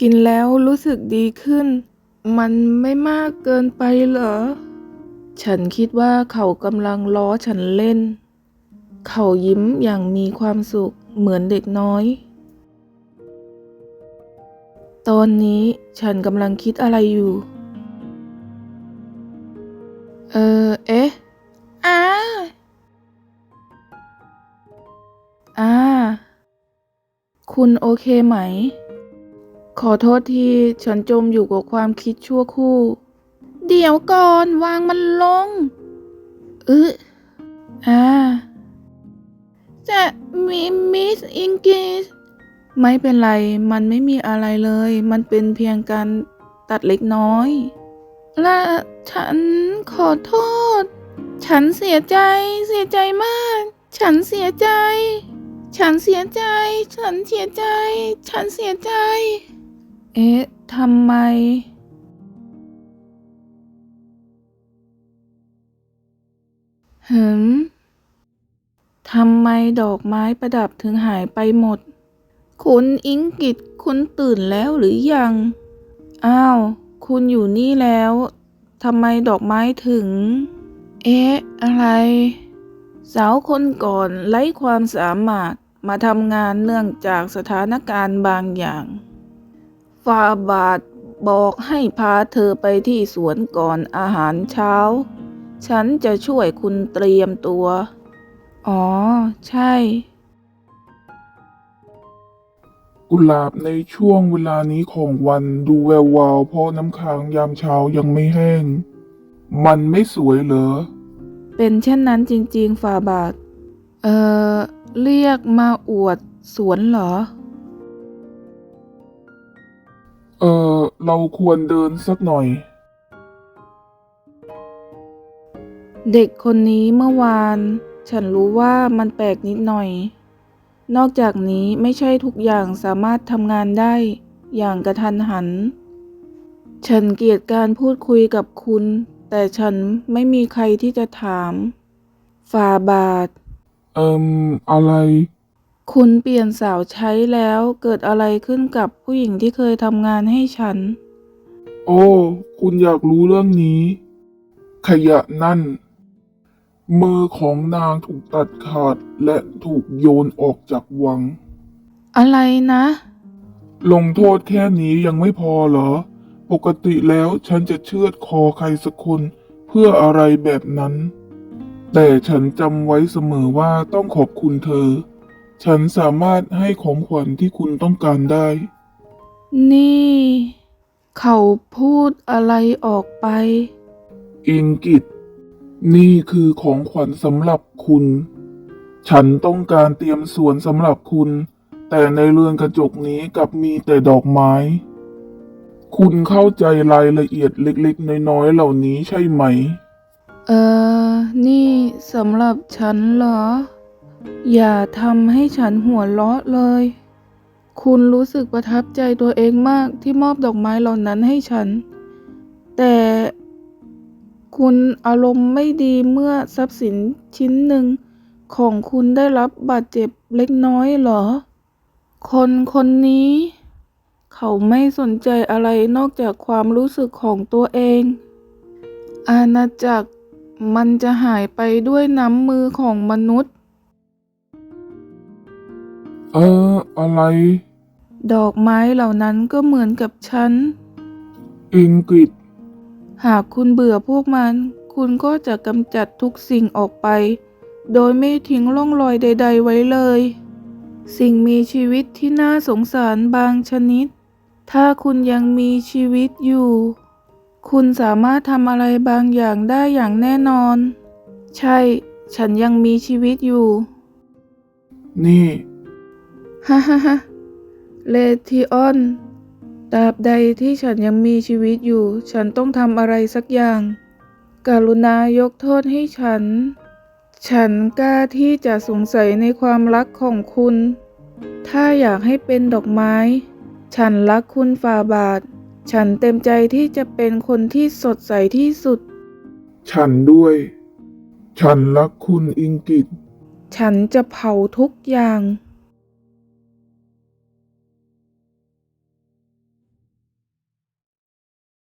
กินแล้วรู้สึกดีขึ้น มันไม่มากเกินไปเหรอ ฉันคิดว่าเขากำลังล้อฉันเล่น เขายิ้มอย่างมีความสุขเหมือนเด็กน้อย ตอนนี้ฉันกำลังคิดอะไรอยู่ เออ เอ๊ะอ้าอ่า คุณโอเคไหม ขอโทษทีฉันจมอยู่กับความคิดชั่วครู่ เดี๋ยวก่อนวางมันลงเอออ่าจะมีมิสอิงกิสไม่เป็นไร มันไม่มีอะไรเลย มันเป็นเพียงการตัดเล็กน้อย และฉันขอโทษ ฉันเสียใจ เสียใจมาก ฉันเสียใจ ฉันเสียใจ ฉันเสียใจ ฉันเสียใจ เอ๊ะทำไม หืม ทำไมดอกไม้ประดับถึงหายไปหมด คุณอิงกิตคุณตื่นแล้วหรือยัง อ้าว คุณอยู่นี่แล้ว ทำไมดอกไม้ถึง เอ๊ะ อะไร สาวคนก่อนไร้ความสามารถมาทำงานเนื่องจากสถานการณ์บางอย่าง ฟาบาทบอกให้พาเธอไปที่สวนก่อนอาหารเช้า ฉันจะช่วยคุณเตรียมตัว อ๋อ ใช่ กุหลาบในช่วงเวลานี้ของวันดูแวววาวเพราะน้ำค้างยามเช้ายังไม่แห้ง มันไม่สวยเหรอ เป็นเช่นนั้นจริง ๆ ฟาบาท เอ่อ เรียกมาอวดสวนเหรอ เออเราควรเดินสักหน่อย เด็กคนนี้เมื่อวาน ฉันรู้ว่ามันแปลกนิดหน่อย นอกจากนี้ไม่ใช่ทุกอย่างสามารถทำงานได้ อย่างกระทันหัน ฉันเกลียดการพูดคุยกับคุณ แต่ฉันไม่มีใครที่จะถามฟาบาท เอิมอะไร คุณเปลี่ยนสาวใช้แล้วเกิดอะไรขึ้นกับผู้หญิงที่เคยทำงานให้ฉัน โอ้ คุณอยากรู้เรื่องนี้ ขยะนั่น มือของนางถูกตัดขาดและถูกโยนออกจากวัง อะไรนะ ลงโทษแค่นี้ยังไม่พอเหรอ ปกติแล้วฉันจะเชือดคอใครสักคนเพื่ออะไรแบบนั้น แต่ฉันจำไว้เสมอว่าต้องขอบคุณเธอ ฉันสามารถให้ของขวัญที่คุณต้องการได้ นี่ เขาพูดอะไรออกไป อิงกิตนี่คือของขวัญสำหรับคุณ ฉันต้องการเตรียมสวนสำหรับคุณ แต่ในเรือนกระจกนี้กลับมีแต่ดอกไม้ คุณเข้าใจรายละเอียดเล็กๆ น้อยๆ เหล่านี้ใช่ไหม เออ นี่สำหรับฉันเหรอ อย่าทำให้ฉันหัวเราะเลย คุณรู้สึกประทับใจตัวเองมากที่มอบดอกไม้เหล่านั้นให้ฉัน แต่คุณอารมณ์ไม่ดีเมื่อทรัพย์สินชิ้นหนึ่งของคุณได้รับบาดเจ็บเล็กน้อยเหรอ คนคนนี้ เขาไม่สนใจอะไรนอกจากความรู้สึกของตัวเอง อาณาจักรมันจะหายไปด้วยน้ำมือของมนุษย์ เออ อะไร ดอกไม้เหล่านั้นก็เหมือนกับฉัน อิงกิตหากคุณเบื่อพวกมัน คุณก็จะกำจัดทุกสิ่งออกไป โดยไม่ทิ้งร่องรอยใด ๆ ไว้เลย สิ่งมีชีวิตที่น่าสงสารบางชนิด ถ้าคุณยังมีชีวิตอยู่ คุณสามารถทำอะไรบางอย่างได้อย่างแน่นอน ใช่ ฉันยังมีชีวิตอยู่ นี่ ฮ่าฮ่าฮ่าเลทิออน ตราบใดที่ฉันยังมีชีวิตอยู่ ฉันต้องทำอะไรสักอย่าง กรุณายกโทษให้ฉัน ฉันกล้าที่จะสงสัยในความรักของคุณ ถ้าอยากให้เป็นดอกไม้ ฉันรักคุณฝ่าบาท ฉันเต็มใจที่จะเป็นคนที่สดใสที่สุด ฉันด้วย ฉันรักคุณอิงกิต ฉันจะเผาทุกอย่าง